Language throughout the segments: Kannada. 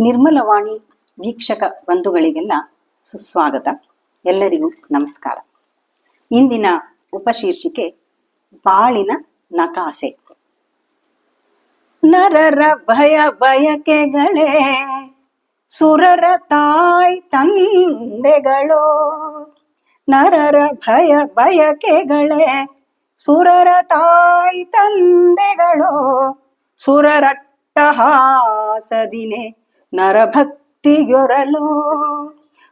ನಿರ್ಮಲವಾಣಿ ವೀಕ್ಷಕ ಬಂಧುಗಳಿಗೆಲ್ಲ ಸುಸ್ವಾಗತ. ಎಲ್ಲರಿಗೂ ನಮಸ್ಕಾರ. ಇಂದಿನ ಉಪಶೀರ್ಷಿಕೆ ಬಾಳಿನ ನಕಾಸೆ. ನರರ ಭಯ ಬಯಕೆಗಳೇ, ಸುರರ ತಾಯ್ ತಂದೆಗಳು, ನರರ ಭಯ ಬಯಕೆಗಳೇ, ಸುರರ ತಾಯ್ ತಂದೆಗಳು ಸುರರಟ್ಟಹಾಸದಿನೆ ನರಭಕ್ತಿಯೊರಲು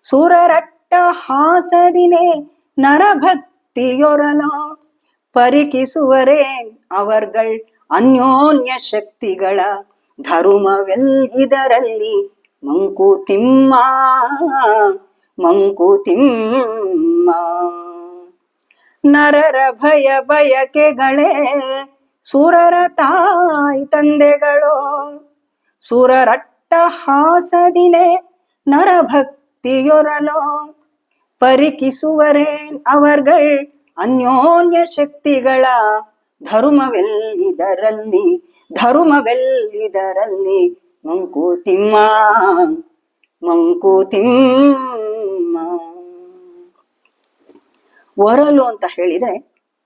ಸುರರಟ್ಟ ಹಾಸದಿನೇ ನರಭಕ್ತಿಯೊರಲು ಪರಿಕಿಸುವರೇ ಅವರ್ಗಳ್ ಅನ್ಯೋನ್ಯ ಶಕ್ತಿಗಳ. ಧರ್ಮವೆಲ್ಲಿದರಲ್ಲಿ ಮಂಕುತಿಮ್ಮ ಮಂಕುತಿಮ್ಮ ನರರ ಭಯ ಬಯಕೆಗಳೇ ಸುರರ ತಾಯಿ ತಂದೆಗಳು. ಸುರರಟ್ಟ ಹಾಸದಿನೆ ನರಭಕ್ತಿಯೊರಲು ಪರಿಕಿಸುವರೇನ್ ಅವರ್ಗಳ್ ಅನ್ಯೋನ್ಯ ಶಕ್ತಿಗಳ ಧರ್ಮವೆಲ್ಲಿದರಲ್ಲಿ ಧರ್ಮವೆಲ್ಲಿದರಲ್ಲಿ? ಮಂಕುತಿಮ್ಮ ಮಂಕುತಿಮ್ಮ ಒರಲು ಅಂತ ಹೇಳಿದ್ರೆ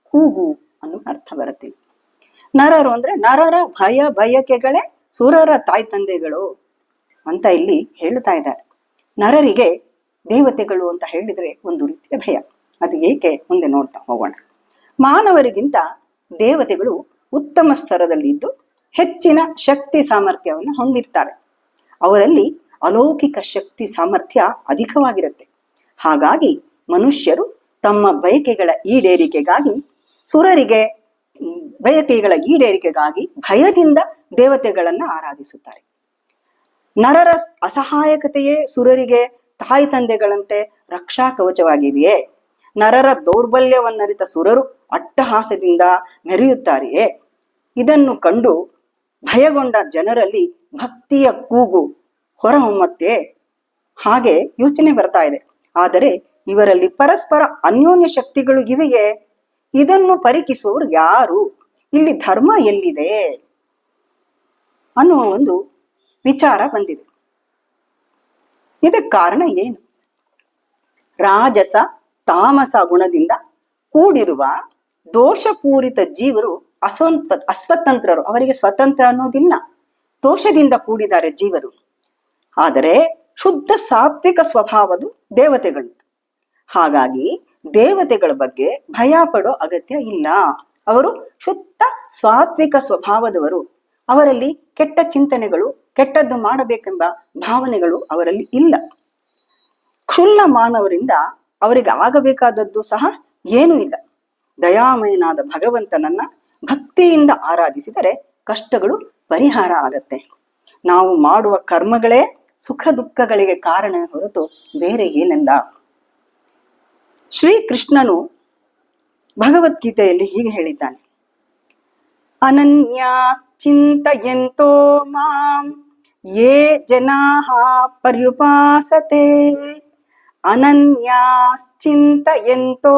ಕೂಗು ಅನ್ನೋ ಅರ್ಥ ಬರುತ್ತೆ. ನರರು ಅಂದ್ರೆ ನರರ ಭಯ ಬಯಕೆಗಳೇ ಸುರರ ತಾಯಿ ತಂದೆಗಳು ಅಂತ ಇಲ್ಲಿ ಹೇಳ್ತಾ ಇದ್ದಾರೆ. ನರರಿಗೆ ದೇವತೆಗಳು ಅಂತ ಹೇಳಿದ್ರೆ ಒಂದು ರೀತಿಯ ಭಯ. ಅದು ಏಕೆ? ಮುಂದೆ ನೋಡ್ತಾ ಹೋಗೋಣ. ಮಾನವರಿಗಿಂತ ದೇವತೆಗಳು ಉತ್ತಮ ಸ್ತರದಲ್ಲಿ ಇದ್ದು ಹೆಚ್ಚಿನ ಶಕ್ತಿ ಸಾಮರ್ಥ್ಯವನ್ನು ಹೊಂದಿರ್ತಾರೆ. ಅವರಲ್ಲಿ ಅಲೌಕಿಕ ಶಕ್ತಿ ಸಾಮರ್ಥ್ಯ ಅಧಿಕವಾಗಿರುತ್ತೆ. ಹಾಗಾಗಿ ಮನುಷ್ಯರು ತಮ್ಮ ಬಯಕೆಗಳ ಈಡೇರಿಕೆಗಾಗಿ, ಸುರರಿಗೆ, ಬಯಕೆಗಳ ಈಡೇರಿಕೆಗಾಗಿ ಭಯದಿಂದ ದೇವತೆಗಳನ್ನ ಆರಾಧಿಸುತ್ತಾರೆ. ನರರ ಅಸಹಾಯಕತೆಯೇ ಸುರರಿಗೆ ತಾಯಿ ತಂದೆಗಳಂತೆ ರಕ್ಷಾ ಕವಚವಾಗಿದೆಯೇ? ನರರ ದೌರ್ಬಲ್ಯವನ್ನರಿತ ಸುರರು ಅಟ್ಟಹಾಸದಿಂದ ಮೆರೆಯುತ್ತಾರೆಯೇ? ಇದನ್ನು ಕಂಡು ಭಯಗೊಂಡ ಜನರಲ್ಲಿ ಭಕ್ತಿಯ ಕೂಗು ಹೊರಹೊಮ್ಮತ್ತೆ. ಹಾಗೆ ಯೋಚನೆ ಬರ್ತಾ ಇದೆ. ಆದರೆ ಇವರಲ್ಲಿ ಪರಸ್ಪರ ಅನ್ಯೋನ್ಯ ಶಕ್ತಿಗಳು ಇವೆಯೇ? ಇದನ್ನು ಪರಿಕಿಸುವವರು ಯಾರು? ಇಲ್ಲಿ ಧರ್ಮ ಎಲ್ಲಿದೆ? ಅನ್ನುವ ಒಂದು ವಿಚಾರ ಬಂದಿದೆ ಇದಕ್ಕೆ ಕಾರಣ ಏನು? ರಾಜಸ ತಾಮಸ ಗುಣದಿಂದ ಕೂಡಿರುವ ದೋಷಪೂರಿತ ಜೀವರು ಅಸ್ವಂತ ಅಸ್ವತಂತ್ರರು. ಅವರಿಗೆ ಸ್ವತಂತ್ರ ಅನ್ನೋದಿಲ್ಲ. ದೋಷದಿಂದ ಕೂಡಿದ್ದಾರೆ ಜೀವರು. ಆದರೆ ಶುದ್ಧ ಸಾತ್ವಿಕ ಸ್ವಭಾವದು ದೇವತೆಗಳು ಹಾಗಾಗಿ ದೇವತೆಗಳ ಬಗ್ಗೆ ಭಯ ಪಡೋ ಅಗತ್ಯ ಇಲ್ಲ. ಅವರು ಶುದ್ಧ ಸಾತ್ವಿಕ ಸ್ವಭಾವದವರು. ಅವರಲ್ಲಿ ಕೆಟ್ಟ ಚಿಂತನೆಗಳು ಕೆಟ್ಟದ್ದು ಮಾಡಬೇಕೆಂಬ ಭಾವನೆಗಳು ಅವರಲ್ಲಿ ಇಲ್ಲ. ಕ್ಷುಲ್ಲ ಮಾನವರಿಂದ ಅವರಿಗೆ ಆಗಬೇಕಾದದ್ದು ಸಹ ಏನೂ ಇಲ್ಲ. ದಯಾಮಯನಾದ ಭಗವಂತನನ್ನ ಭಕ್ತಿಯಿಂದ ಆರಾಧಿಸಿದರೆ ಕಷ್ಟಗಳು ಪರಿಹಾರ ಆಗತ್ತೆ. ನಾವು ಮಾಡುವ ಕರ್ಮಗಳೇ ಸುಖ ದುಃಖಗಳಿಗೆ ಕಾರಣ ಹೊರತು ಬೇರೆ ಏನಲ್ಲ. ಶ್ರೀಕೃಷ್ಣನು ಭಗವದ್ಗೀತೆಯಲ್ಲಿ ಹೀಗೆ ಹೇಳಿದ್ದಾನೆ. ಅನನ್ಯಾಶ್ಚಿಂತಯಂತೋ ಮಾಂ ಯೇ जनाः ಪರ್ಯುಪಾಸತೆ ಅನನ್ಯಾಶ್ಚಿಂತಯಂತೋ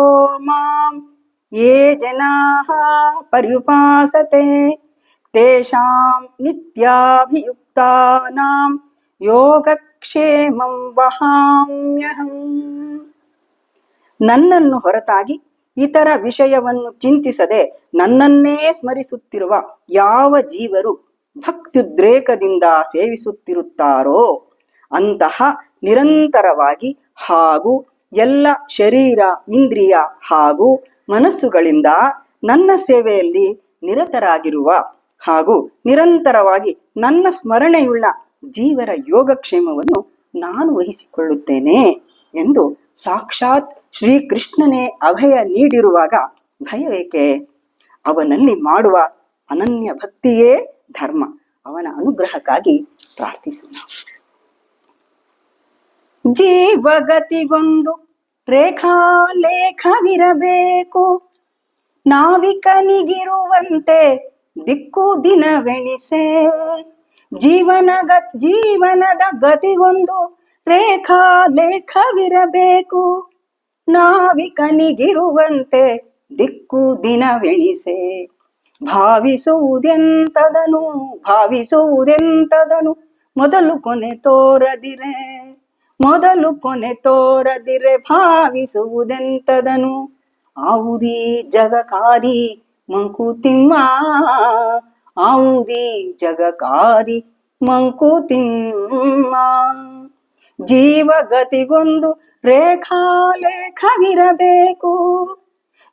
ಮಾಂ ये जनाः ಪರ್ಯುಪಾಸತೆ ತೇಷಾಂ नित्याभियुक्तानां ಯೋಗಕ್ಷೇಮಂ ವಹಾಮ್ಯಹಂ ನನ್ನನ್ನು ಹೊರತಾಗಿ ಇತರ ವಿಷಯವನ್ನು ಚಿಂತಿಸದೆ ನನ್ನನ್ನೇ ಸ್ಮರಿಸುತ್ತಿರುವ ಯಾವ ಜೀವರು ಭಕ್ತ್ಯುದ್ರೇಕದಿಂದ ಸೇವಿಸುತ್ತಿರುತ್ತಾರೋ ಅಂತಹ ನಿರಂತರವಾಗಿ ಹಾಗೂ ಎಲ್ಲ ಶರೀರ, ಇಂದ್ರಿಯ ಹಾಗೂ ಮನಸ್ಸುಗಳಿಂದ ನನ್ನ ಸೇವೆಯಲ್ಲಿ ನಿರತರಾಗಿರುವ ಹಾಗೂ ನಿರಂತರವಾಗಿ ನನ್ನ ಸ್ಮರಣೆಯುಳ್ಳ ಜೀವರ ಯೋಗಕ್ಷೇಮವನ್ನು ನಾನು ವಹಿಸಿಕೊಳ್ಳುತ್ತೇನೆ ಎಂದು ಸಾಕ್ಷಾತ್ ಶ್ರೀಕೃಷ್ಣನೇ ಅಭಯ ನೀಡಿರುವಾಗ ಭಯವೇಕೆ? ಅವನಲ್ಲಿ ಮಾಡುವ ಅನನ್ಯ ಭಕ್ತಿಯೇ ಧರ್ಮ, ಅವನ ಅನುಗ್ರಹಕ್ಕಾಗಿ ಪ್ರಾರ್ಥಿಸೋಣ. ಜೀವಗತಿಗೊಂದು ರೇಖಾಲೇಖವಿರಬೇಕು. ನಾವಿಕನಿಗಿರುವಂತೆ ದಿಕ್ಕು ದಿನವೆಣಿಸೆ. ಜೀವನಗ, ಜೀವನದ ಗತಿಗೊಂದು ರೇಖಾಲೇಖವಿರಬೇಕು. ನಾವಿಕನಿಗಿರುವಂತೆ ದಿಕ್ಕು ದಿನವೆಣಿಸೆ. ಭಾವಿಸುವುದೆಂತದನು? ಭಾವಿಸುವುದೆಂತದನು? ಮೊದಲು ಕೊನೆ ತೋರದಿರೆ, ಮೊದಲು ಕೊನೆ ತೋರದಿರೆ ಭಾವಿಸುವುದೆಂತದನು? ಆವುದಿ ಜಗಕಾರಿ ಮಂಕುತಿಮ್ಮ, ಆವುದಿ ಜಗಕಾರಿ ಮಂಕುತಿಮ್ಮ. ಜೀವಗತಿಗೊಂದು ರೇಖಾಲೇಖವಿರಬೇಕು,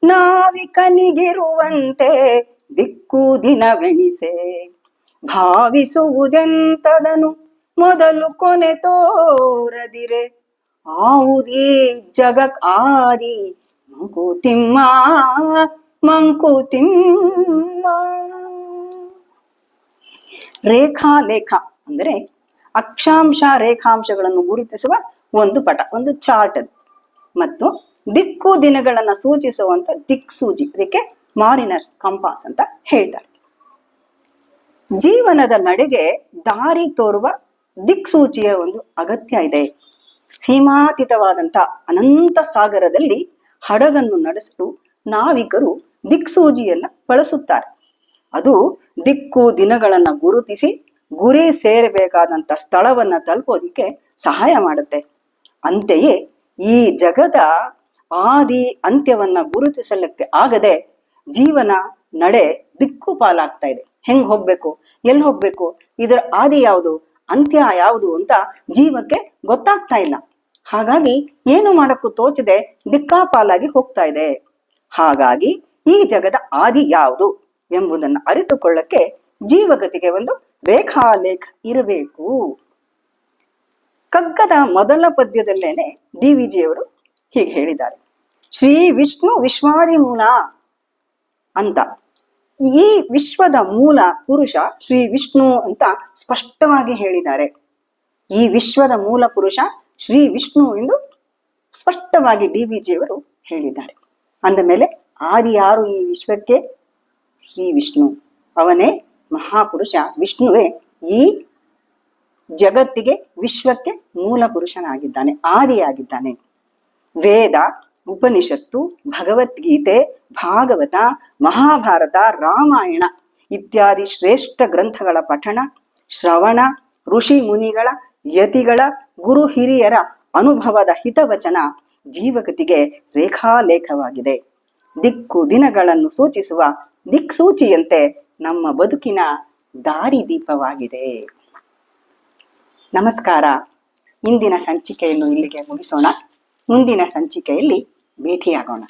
ನಾವಿಕನಿಗಿರುವಂತೆ ದಿಕ್ಕು ದಿನವೆಣಿಸೆ. ಭಾವಿಸುವುದೆಂತದನು ಮೊದಲು ಕೊನೆ ತೋರದಿರೆ. ಆವುದೇ ಜಗಕ್ ಆದಿ ಮಂಕುತಿಮ್ಮ ಮಂಕುತಿಮ್ಮ ರೇಖಾಲೇಖ ಅಂದರೆ ಅಕ್ಷಾಂಶ ರೇಖಾಂಶಗಳನ್ನು ಗುರುತಿಸುವ ಒಂದು ಪಟ, ಒಂದು ಚಾರ್ಟ್ ಮತ್ತು ದಿಕ್ಕು ದಿನಗಳನ್ನು ಸೂಚಿಸುವಂತ ದಿಕ್ಸೂಚಿ ಇದಕ್ಕೆ ಮಾರಿನರ್ಸ್ ಕಂಪಾಸ್ ಅಂತ ಹೇಳ್ತಾರೆ. ಜೀವನದ ನಡೆಗೆ ದಾರಿ ತೋರುವ ದಿಕ್ಸೂಚಿಯ ಒಂದು ಅಗತ್ಯ ಇದೆ. ಸೀಮಾತೀತವಾದಂತ ಅನಂತ ಸಾಗರದಲ್ಲಿ ಹಡಗನ್ನು ನಡೆಸಲು ನಾವಿಕರು ದಿಕ್ಸೂಜಿಯನ್ನ ಬಳಸುತ್ತಾರೆ. ಅದು ದಿಕ್ಕು ದಿನಗಳನ್ನ ಗುರುತಿಸಿ ಗುರಿ ಸೇರಬೇಕಾದಂತ ಸ್ಥಳವನ್ನ ತಲುಪೋದಿಕ್ಕೆ ಸಹಾಯ ಮಾಡುತ್ತೆ. ಅಂತೆಯೇ ಈ ಜಗದ ಆದಿ ಅಂತ್ಯವನ್ನ ಗುರುತಿಸಲಿಕ್ಕೆ ಆಗದೆ ಜೀವನ ನಡೆ ದಿಕ್ಕು ಪಾಲಾಗ್ತಾ ಇದೆ. ಹೆಂಗ್ ಹೋಗ್ಬೇಕು? ಎಲ್ಲಿ ಹೋಗ್ಬೇಕು? ಇದರ ಆದಿ ಯಾವುದು? ಅಂತ್ಯ ಯಾವುದು ಅಂತ ಜೀವಕ್ಕೆ ಗೊತ್ತಾಗ್ತಾ ಇಲ್ಲ. ಹಾಗಾಗಿ ಏನು ಮಾಡಕ್ಕೂ ತೋಚದೆ ದಿಕ್ಕಾಪಾಲಾಗಿ ಹೋಗ್ತಾ ಇದೆ. ಹಾಗಾಗಿ ಈ ಜಗದ ಆದಿ ಯಾವುದು ಎಂಬುದನ್ನು ಅರಿತುಕೊಳ್ಳಕ್ಕೆ ಜೀವಗತಿಗೆ ಒಂದು ರೇಖಾಲೇಖ ಇರಬೇಕು. ಕಗ್ಗದ ಮೊದಲ ಪದ್ಯದಲ್ಲೇನೆ ಡಿ ವಿ ಜಿಯವರು ಹೀಗೆ ಹೇಳಿದ್ದಾರೆ. ಶ್ರೀ ವಿಷ್ಣು ವಿಶ್ವಾರಿ ಮೂಲ ಅಂತ. ಈ ವಿಶ್ವದ ಮೂಲ ಪುರುಷ ಶ್ರೀ ವಿಷ್ಣು ಅಂತ ಸ್ಪಷ್ಟವಾಗಿ ಹೇಳಿದ್ದಾರೆ. ಈ ವಿಶ್ವದ ಮೂಲ ಪುರುಷ ಶ್ರೀ ವಿಷ್ಣು ಎಂದು ಸ್ಪಷ್ಟವಾಗಿ ಡಿ ವಿ ಜಿಯವರು ಹೇಳಿದ್ದಾರೆ. ಅಂದ ಮೇಲೆ ಆದಿ ಯಾರು ಈ ವಿಶ್ವಕ್ಕೆ? ಶ್ರೀ ವಿಷ್ಣು. ಅವನೇ ಮಹಾಪುರುಷ. ವಿಷ್ಣುವೇ ಈ ಜಗತ್ತಿಗೆ ವಿಶ್ವಕ್ಕೆ ಮೂಲ ಪುರುಷನಾಗಿದ್ದಾನೆ, ಆದಿಯಾಗಿದ್ದಾನೆ. ವೇದ ಉಪನಿಷತ್ತು, ಭಗವದ್ಗೀತೆ, ಭಾಗವತ, ಮಹಾಭಾರತ, ರಾಮಾಯಣ ಇತ್ಯಾದಿ ಶ್ರೇಷ್ಠ ಗ್ರಂಥಗಳ ಪಠಣ, ಶ್ರವಣ, ಋಷಿ ಮುನಿಗಳ, ಯತಿಗಳ, ಗುರು ಹಿರಿಯರ ಅನುಭವದ ಹಿತವಚನ ಜೀವಗತಿಗೆ ರೇಖಾಲೇಖವಾಗಿದೆ. ದಿಕ್ಕು ದಿನಗಳನ್ನು ಸೂಚಿಸುವ ದಿಕ್ಸೂಚಿಯಂತೆ ನಮ್ಮ ಬದುಕಿನ ದಾರಿದೀಪವಾಗಿದೆ. ನಮಸ್ಕಾರ. ಇಂದಿನ ಸಂಚಿಕೆಯನ್ನು ಇಲ್ಲಿಗೆ ಮುಗಿಸೋಣ. ಮುಂದಿನ ಸಂಚಿಕೆಯಲ್ಲಿ બેઠી આગળ